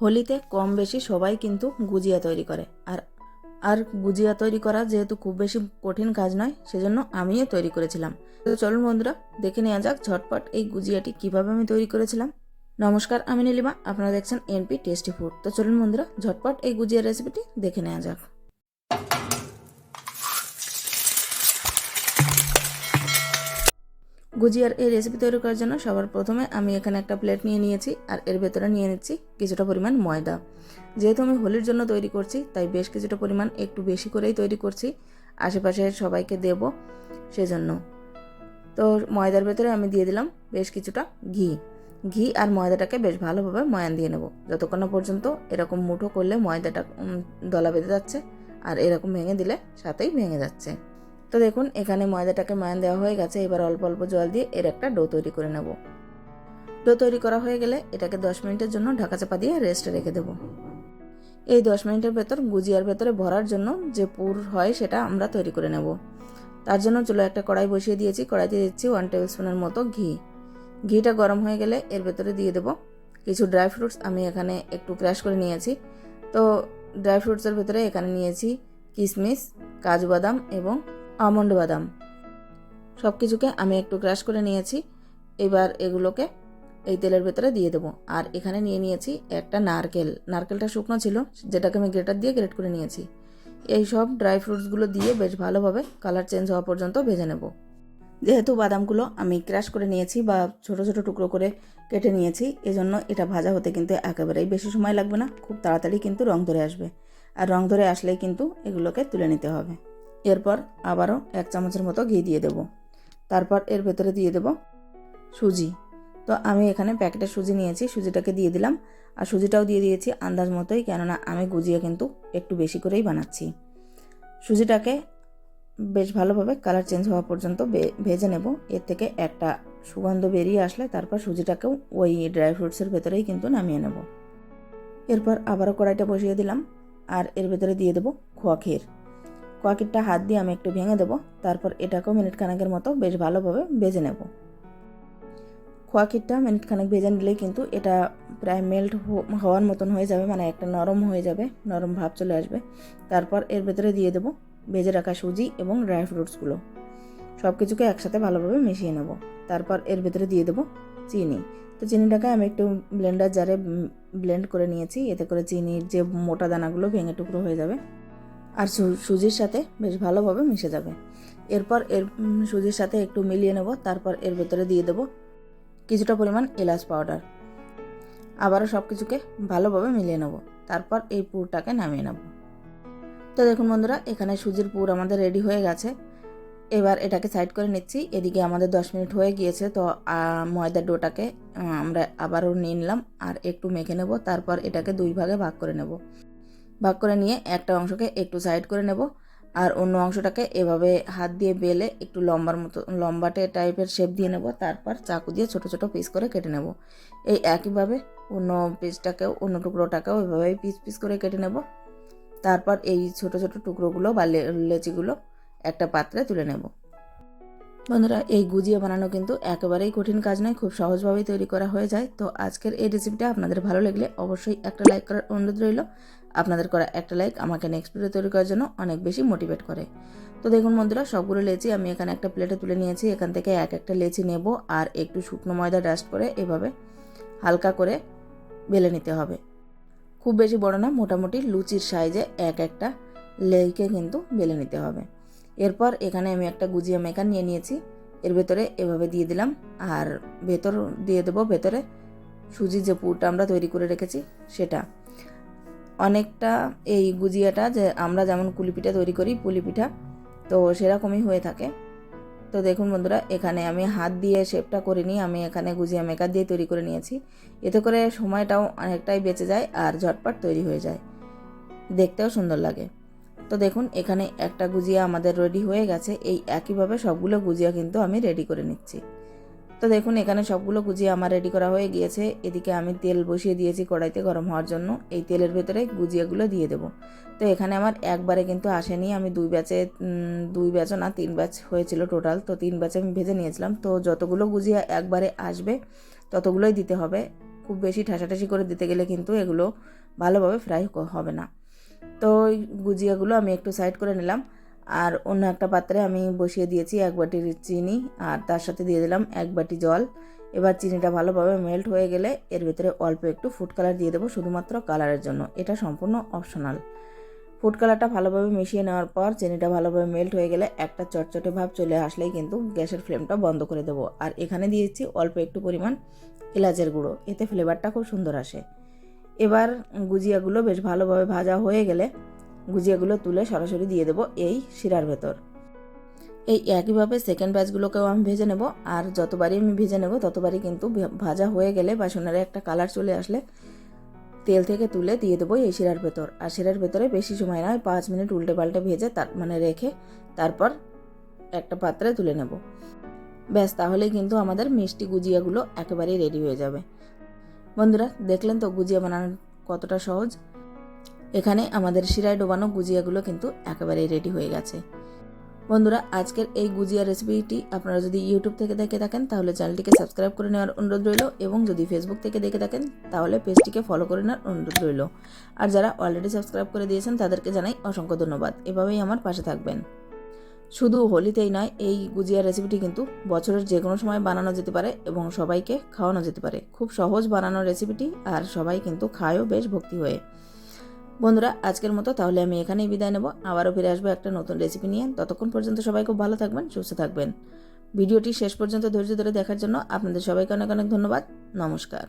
হোলিতে কম বেশি সবাই কিন্তু গুজিয়া তৈরি করে। আর আর গুজিয়া তৈরি করা যেহেতু খুব বেশি কঠিন কাজ নয়, সেজন্য আমিও তৈরি করেছিলাম। তো চলুন বন্ধুরা, দেখে নেওয়া যাক ঝটপট এই গুজিয়াটি কীভাবে আমি তৈরি করেছিলাম। নমস্কার, আমি নীলিমা, আপনারা দেখছেন এনপি টেস্টি ফুড। তো চলুন বন্ধুরা, ঝটপট এই গুজিয়া রেসিপিটি দেখে নেওয়া যাক। গুজিয়ার এই রেসিপি তৈরি করার জন্য সবার প্রথমে আমি এখানে একটা প্লেট নিয়ে নিয়েছি আর এর ভেতরে নিয়ে নিচ্ছি কিছুটা পরিমাণ ময়দা। যেহেতু আমি হোলির জন্য তৈরি করছি, তাই বেশ কিছুটা পরিমাণ একটু বেশি করেই তৈরি করছি। আশেপাশে সবাইকে দেব সেজন্য। তো ময়দার ভেতরে আমি দিয়ে দিলাম বেশ কিছুটা ঘি। ঘি আর ময়দাটাকে বেশ ভালোভাবে ময়ান দিয়ে নেব। যতক্ষণ না পর্যন্ত এরকম মুঠো করলে ময়দাটা দলা বেঁধে যাচ্ছে আর এরকম ভেঙে দিলে সাথেই ভেঙে যাচ্ছে। তো দেখুন, এখানে ময়দাটাকে ময়ান দেওয়া হয়ে গেছে। এবার অল্প অল্প জল দিয়ে এর একটা ডো তৈরি করে নেব। ডো তৈরি করা হয়ে গেলে এটাকে দশ মিনিটের জন্য ঢাকা চাপা দিয়ে রেস্টে রেখে দেবো। এই দশ মিনিটের ভেতর গুজিয়ার ভেতরে ভরার জন্য যে পুর হয় সেটা আমরা তৈরি করে নেব। তার জন্য চলো একটা কড়াই বসিয়ে দিয়েছি। কড়াইতে দিচ্ছি ওয়ান টেবিল স্পুনের মতো ঘি। ঘিটা গরম হয়ে গেলে এর ভেতরে দিয়ে দেবো কিছু ড্রাই ফ্রুটস আমি এখানে একটু ক্র্যাশ করে নিয়েছি। তো ড্রাই ফ্রুটসের ভেতরে এখানে নিয়েছি কিশমিশ কাজু বাদাম এবং আমন্ড বাদাম। সব কিছুকে আমি একটু ক্রাশ করে নিয়েছি। এবার এগুলোকে এই তেলের ভেতরে দিয়ে দেবো। আর এখানে নিয়ে নিয়েছি একটা নারকেল। নারকেলটা শুকনো ছিল, যেটাকে আমি গ্রেটার দিয়ে গ্রেট করে নিয়েছি। এই সব ড্রাই ফ্রুটসগুলো দিয়ে বেশ ভালোভাবে কালার চেঞ্জ হওয়া পর্যন্ত ভেজে নেব। যেহেতু বাদামগুলো আমি ক্রাশ করে নিয়েছি বা ছোট ছোট টুকরো করে কেটে নিয়েছি, এজন্য এটা ভাজা হতে কিন্তু একেবারেই বেশি সময় লাগবে না। খুব তাড়াতাড়ি কিন্তু রং ধরে আসবে। আর রং ধরে আসলেই কিন্তু এগুলোকে তুলে নিতে হবে। এরপর আবারও এক চামচের মতো ঘি দিয়ে দেব। তারপর এর ভেতরে দিয়ে দেব সুজি। তো আমি এখানে প্যাকেটে সুজি নিয়েছি, সুজিটাকে দিয়ে দিলাম। আর সুজিটাও দিয়ে দিয়েছি আন্দাজ মতোই, কেননা আমি গুজিয়া কিন্তু একটু বেশি করেই বানাচ্ছি। সুজিটাকে বেশ ভালোভাবে কালার চেঞ্জ হওয়া পর্যন্ত ভেজে নেব। এর থেকে একটা সুগন্ধ বেরিয়ে আসলে তারপর সুজিটাকেও ওই ড্রাই ফ্রুটসের ভেতরেই কিন্তু নামিয়ে নেব। এরপর আবারও কড়াইটা বসিয়ে দিলাম। আর এর ভেতরে দিয়ে দেবো খোয়া ক্ষীর। কোয়াকিটটা হাত দিয়ে আমি একটু ভেঙে দেবো, তারপর এটাকেও মিনিট খানেকের মতো বেশ ভালোভাবে ভেজে নেব। খোয়াকিটটা মিনিট খানেক ভেজে নিলেই কিন্তু এটা প্রায় মেল্ট হওয়ার মতন হয়ে যাবে মানে একটা নরম হয়ে যাবে, নরম ভাব চলে আসবে। তারপর এর ভেতরে দিয়ে দেবো ভেজে রাখা সুজি এবং ড্রাই ফ্রুটসগুলো সব কিছুকে একসাথে ভালোভাবে মিশিয়ে নেব। তারপর এর ভেতরে দিয়ে দেবো চিনি। তো চিনিটাকে আমি একটু ব্লেন্ডার জারে ব্লেন্ড করে নিয়েছি, এতে করে চিনির যে মোটা দানাগুলো ভেঙে টুকরো হয়ে যাবে আর সুজির সাথে বেশ ভালোভাবে মিশে যাবে। এরপর এর সুজির সাথে একটু মিলিয়ে নেব, তারপর এর ভেতরে দিয়ে দেব কিছুটা পরিমাণ এলাচ পাউডার। আবারও সব কিছুকে ভালোভাবে মিলিয়ে নেব, তারপর এই পুরটাকে নামিয়ে নেব। তো দেখুন বন্ধুরা, এখানে সুজির পুর আমাদের রেডি হয়ে গেছে। এবার এটাকে সাইড করে নিচ্ছি, এদিকে আমাদের দশ মিনিট হয়ে গিয়েছে, তো ময়দার ডোটাকে আমরা আবারও নিয়ে নিলাম, আর একটু মেখে নেব, তারপর এটাকে দুই ভাগে ভাগ করে নেব। ভাগ করে নিয়ে একটা অংশকে একটু সাইড করে নেব আর অন্য অংশটাকে এভাবে হাত দিয়ে বেলে একটু লম্বার মতো লম্বাটে টাইপের শেপ দিয়ে নেব, তারপর চাকু দিয়ে ছোট ছোট পিস করে কেটে নেব। এই একইভাবে অন্য পিসটাকেও অন্য টুকরোটাকেও এভাবেই পিস পিস করে কেটে নেব। তারপর এই ছোট ছোট টুকরোগুলো বা লেচিগুলো একটা পাত্রে তুলে নেব। বন্ধুরা, এই গুজিয়া বানানো কিন্তু একেবারেই কঠিন কাজ নয়, খুব সহজভাবেই তৈরি করা হয়ে যায়। তো আজকের এই রেসিপিটা আপনাদের ভালো লাগলে অবশ্যই একটা লাইক করার অনুরোধ রইল। আপনাদের করা একটা লাইক আমাকে নেক্সট ভিডিও তৈরি করার জন্য অনেক বেশি মোটিভেট করে। তো দেখুন বন্ধুরা, সবগুলো লেচি আমি এখানে একটা প্লেটে তুলে নিয়েছি। এখান থেকে এক একটা লেচি নেব আর একটু শুকনো ময়দা ডাস্ট করে এভাবে হালকা করে বেলে নিতে হবে। খুব বেশি বড় না, মোটামুটি লুচির সাইজে এক একটা লেইকে কিন্তু বেলে নিতে হবে। এরপর এখানে আমি একটা গুজিয়া মেকার নিয়ে নিয়েছি। এর ভেতরে এভাবে দিয়ে দিলাম আর ভেতর দিয়ে দেবো ভেতরে সুজির যে পুরটা আমরা তৈরি করে রেখেছি সেটা। অনেকটা এই গুজিয়াটা যে আমরা যেমন কুলি পিঠা তৈরি করি, পুলিপিঠা, তো সেরকমই হয়ে থাকে। তো দেখুন বন্ধুরা, এখানে আমি হাত দিয়ে শেপটা করে নিই আমি এখানে গুজিয়া মেকার দিয়ে তৈরি করে নিয়েছি। এতে করে সময়টাও অনেকটাই বেঁচে যায় আর ঝটপট তৈরি হয়ে যায়। দেখতেও সুন্দর লাগে। তো দেখুন, এখানে একটা গুজিয়া আমাদের রেডি হয়ে গেছে। এই একইভাবে সবগুলো গুজিয়া কিন্তু আমি রেডি করে নিচ্ছি। তো দেখুন, এখানে সবগুলো গুজিয়া আমার রেডি করা হয়ে গিয়েছে। এদিকে আমি তেল বসিয়ে দিয়েছি কড়াইতে গরম হওয়ার জন্য। এই তেলের ভেতরে গুজিয়াগুলো দিয়ে দেবো। তো এখানে আমার একবারে কিন্তু আসেনি। আমি দুই ব্যাচে দুই ব্যাচও না, তিন ব্যাচ হয়েছিল টোটাল তো তিন ব্যাচে আমি ভেজে নিয়েছিলাম। তো যতগুলো গুজিয়া একবারে আসবে, ততগুলোই দিতে হবে। খুব বেশি ঠাসাঠাসি করে দিতে গেলে কিন্তু এগুলো ভালোভাবে ফ্রাই হবে না। তো ওই গুজিয়াগুলো আমি একটু সাইড করে নিলাম। আর অন্য একটা পাত্রে আমি বসিয়ে দিয়েছি এক বাটির চিনি আর তার সাথে দিয়ে দিলাম এক বাটি জল। এবার চিনিটা ভালোভাবে মেল্ট হয়ে গেলে এর ভিতরে অল্প একটু ফুড কালার দিয়ে দেবো শুধুমাত্র কালারের জন্য। এটা সম্পূর্ণ অপশনাল ফুড কালারটা ভালোভাবে মিশিয়ে নেওয়ার পর চিনিটা ভালোভাবে মেল্ট হয়ে গেলে একটা চটচটে ভাব চলে আসলেই কিন্তু গ্যাসের ফ্লেমটা বন্ধ করে দেবো। আর এখানে দিয়েছি অল্প একটু পরিমাণ এলাচের গুঁড়ো। এতে ফ্লেভারটা খুব সুন্দর আসে। এবার গুজিয়াগুলো বেশ ভালোভাবে ভাজা হয়ে গেলে গুজিয়াগুলো তুলে সরাসরি দিয়ে দেবো এই শিরার ভেতর। এই একইভাবে সেকেন্ড ব্যাচগুলোকেও আমি ভেজে নেব, আর যতবারই আমি ভেজে নেব, ততবারই কিন্তু ভাজা হয়ে গেলে বাসনের একটা কালার চলে আসলে তেল থেকে তুলে দিয়ে দেবো এই শিরার ভেতর। আর শিরার ভেতরে বেশি সময় নয়, পাঁচ মিনিট উল্টে পাল্টে ভেজে তার মানে রেখে তারপর একটা পাত্রে তুলে নেব। ব্যাস তাহলেই কিন্তু আমাদের মিষ্টি গুজিয়াগুলো একেবারেই রেডি হয়ে যাবে। বন্ধুরা, দেখলেন তো গুজিয়া বানানো কতটা সহজ? এখানে আমাদের শিরায় ডোবানো গুজিয়াগুলো কিন্তু একেবারেই রেডি হয়ে গেছে। বন্ধুরা, আজকের এই গুজিয়া রেসিপিটি আপনারা যদি ইউটিউব থেকে দেখে থাকেন, তাহলে চ্যানেলটিকে সাবস্ক্রাইব করে নেওয়ার অনুরোধ রইল এবং যদি ফেসবুক থেকে দেখে থাকেন, তাহলে পেজটিকে ফলো করে নেওয়ার অনুরোধ রইল। আর যারা অলরেডি সাবস্ক্রাইব করে দিয়েছেন, তাদেরকে জানাই অসংখ্য ধন্যবাদ। এভাবেই আমার পাশে থাকবেন। শুধু হোলিতেই নয়, এই গুজিয়া রেসিপিটি কিন্তু বছরের যে কোনো সময় বানানো যেতে পারে এবং সবাইকে খাওয়ানো যেতে পারে। খুব সহজ বানানো রেসিপিটি আর সবাই কিন্তু খায়ও বেশ ভক্তি হয়ে। বন্ধুরা, আজকের মতো তাহলে আমি এখানেই বিদায় নেব। আবারও ফিরে আসব একটা নতুন রেসিপি নিয়ে। ততক্ষণ পর্যন্ত সবাই খুব ভালো থাকবেন, সুস্থ থাকবেন। ভিডিওটি শেষ পর্যন্ত ধৈর্য ধরে দেখার জন্য আপনাদের সবাইকে অনেক অনেক ধন্যবাদ। নমস্কার।